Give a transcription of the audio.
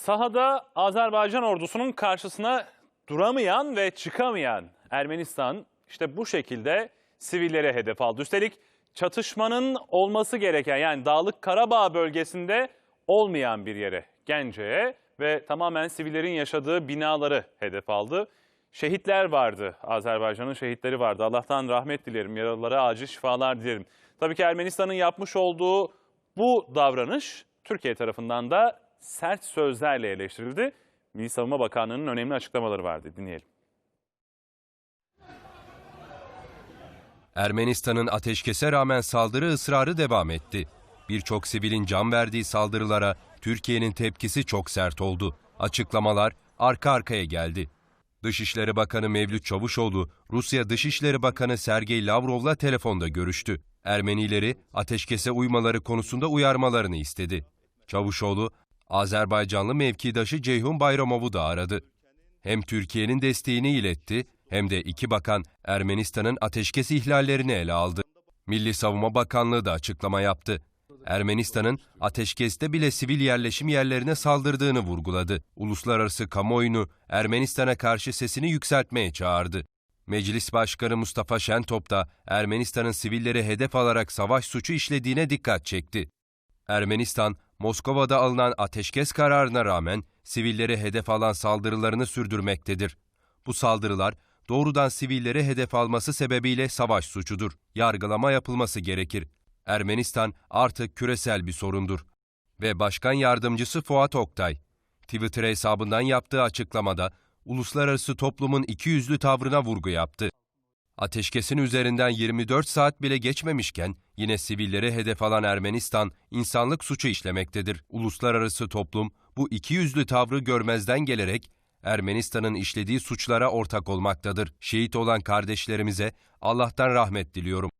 Sahada Azerbaycan ordusunun karşısına duramayan ve çıkamayan Ermenistan işte bu şekilde sivillere hedef aldı. Üstelik çatışmanın olması gereken yani Dağlık Karabağ bölgesinde olmayan bir yere Gence'ye ve tamamen sivillerin yaşadığı binaları hedef aldı. Şehitler vardı. Azerbaycan'ın şehitleri vardı. Allah'tan rahmet dilerim. Yaralılara acil şifalar dilerim. Tabii ki Ermenistan'ın yapmış olduğu bu davranış Türkiye tarafından da sert sözlerle eleştirildi. Milli Savunma Bakanlığı'nın önemli açıklamaları vardı. Dinleyelim. Ermenistan'ın ateşkese rağmen saldırı ısrarı devam etti. Birçok sivilin can verdiği saldırılara Türkiye'nin tepkisi çok sert oldu. Açıklamalar arka arkaya geldi. Dışişleri Bakanı Mevlüt Çavuşoğlu, Rusya Dışişleri Bakanı Sergey Lavrov'la telefonda görüştü. Ermenileri ateşkese uymaları konusunda uyarmalarını istedi. Çavuşoğlu, Azerbaycanlı mevkidaşı Ceyhun Bayramov'u da aradı. Hem Türkiye'nin desteğini iletti hem de iki bakan Ermenistan'ın ateşkes ihlallerini ele aldı. Milli Savunma Bakanlığı da açıklama yaptı. Ermenistan'ın ateşkeste bile sivil yerleşim yerlerine saldırdığını vurguladı. Uluslararası kamuoyunu Ermenistan'a karşı sesini yükseltmeye çağırdı. Meclis Başkanı Mustafa Şentop da Ermenistan'ın sivilleri hedef alarak savaş suçu işlediğine dikkat çekti. Ermenistan, Moskova'da alınan ateşkes kararına rağmen sivilleri hedef alan saldırılarını sürdürmektedir. Bu saldırılar doğrudan sivilleri hedef alması sebebiyle savaş suçudur. Yargılama yapılması gerekir. Ermenistan artık küresel bir sorundur. Ve Başkan Yardımcısı Fuat Oktay, Twitter hesabından yaptığı açıklamada uluslararası toplumun ikiyüzlü tavrına vurgu yaptı. Ateşkesin üzerinden 24 saat bile geçmemişken yine sivilleri hedef alan Ermenistan insanlık suçu işlemektedir. Uluslararası toplum bu ikiyüzlü tavrı görmezden gelerek Ermenistan'ın işlediği suçlara ortak olmaktadır. Şehit olan kardeşlerimize Allah'tan rahmet diliyorum.